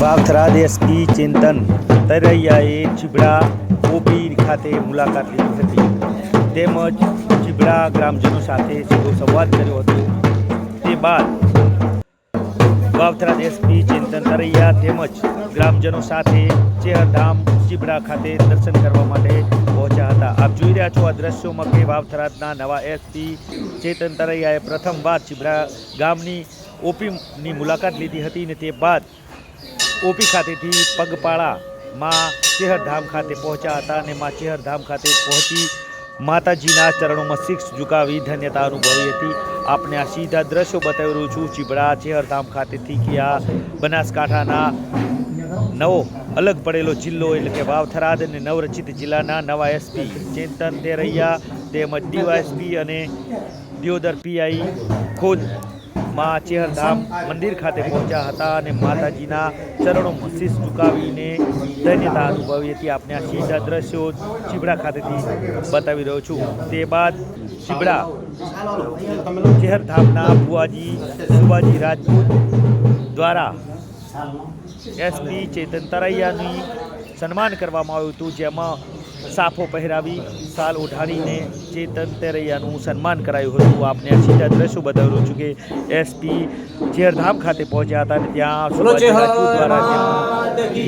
Vavtharad SP Chintan તરૈયાએ Chibda OP ખાતે મુલાકાત લીધી હતી. તેમજ ચીબડા ગ્રામજનો સાથે સીધો સંવાદ કર્યો હતો. તે બાદ વાવથરાદ એસપી ચિંતન તરૈયા તેમજ ગ્રામજનો સાથે ચેહરધામ ચીબડા ખાતે દર્શન કરવા માટે પહોંચ્યા હતા. આપ જોઈ રહ્યા છો આ દ્રશ્યોમાં કે વાવથરાજના નવા એસપી ચેતન તરૈયાએ પ્રથમવાર ચીબડા ગામની ઓપીની મુલાકાત લીધી હતી અને તે બાદ ઓપી ખાતેથી પગપાળામાં ચેહરધામ ખાતે પહોંચ્યા હતા અને મા ચેહરધામ ખાતે પહોંચી માતાજીના ચરણોમાં શિક્ષ ઝુકાવી ધન્યતા અનુભવી હતી. આપને આ સીધા દ્રશ્યો બતાવી રહ્યું છું. ચીબડા ચેહરધામ ખાતેથી કે આ બનાસકાંઠાના નવો અલગ પડેલો જિલ્લો એટલે કે વાવથરાદ અને નવરચિત જિલ્લાના નવા એસપી ચેતન તેરૈયા તેમજ ડીવાયએસપી અને દિયોદર પીઆઈ ખુદ માં ચેહરધામ મંદિર ખાતે પહોંચ્યા હતા અને માતાજીના ચરણોમાં શીશ ઝુકાવીને ધન્યતા અનુભવી હતી. આપને આ સીધા દ્રશ્યો ચીબડા ખાતેથી બતાવી રહ્યો છું. તે બાદ ચીબડા ચેહરધામના ભુવાજી શિવાજી રાજપૂત દ્વારા એસપી ચેતન તરૈયાની સન્માન કરવામાં આવ્યું હતું, જેમાં સાફો પહેરાવી સાલ ઓઢાડીને જે તંતરૈયાનું સન્માન કરાયું હતું આપને આ સીધા દ્રશ્યો બતાવ્યું છું કે એસપી ઝેરધામ ખાતે પહોંચ્યા હતા અને ત્યાં દ્વારા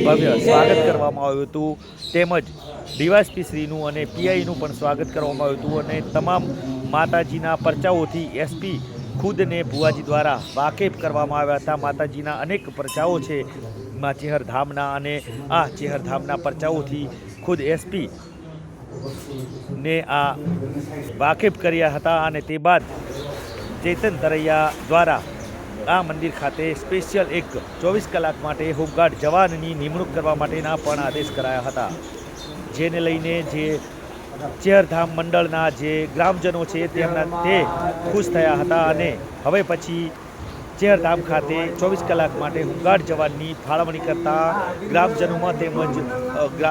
ભવ્ય સ્વાગત કરવામાં આવ્યું હતું. તેમજ ડીવાયસપી શ્રીનું અને પીઆઈનું પણ સ્વાગત કરવામાં આવ્યું હતું અને તમામ માતાજીના પરચાઓથી એસપી ખુદને ભુવાજી દ્વારા વાકેફ કરવામાં આવ્યા હતા. માતાજીના અનેક પરચાઓ છે. માં ચેહરધામના અને આ ચેહરધામના પરચાઓથી ખુદ એસપી ને આ વાકેફ કર્યા હતા અને તે બાદ ચેતન તરૈયા દ્વારા આ મંદિર ખાતે સ્પેશિયલ એક ચોવીસ કલાક માટે હોમગાર્ડ જવાનની નિમણૂક કરવા માટેના પણ આદેશ કરાયા હતા. જેને લઈને જે ચેરધામ મંડળના જે ગ્રામજનો છે તેમના તે ખુશ થયા હતા અને હવે પછી ચેરધામ ખાતે ચોવીસ કલાક માટે હોમગાર્ડ જવાનની ફાળવણી કરતા ગ્રામજનોમાં તેમજ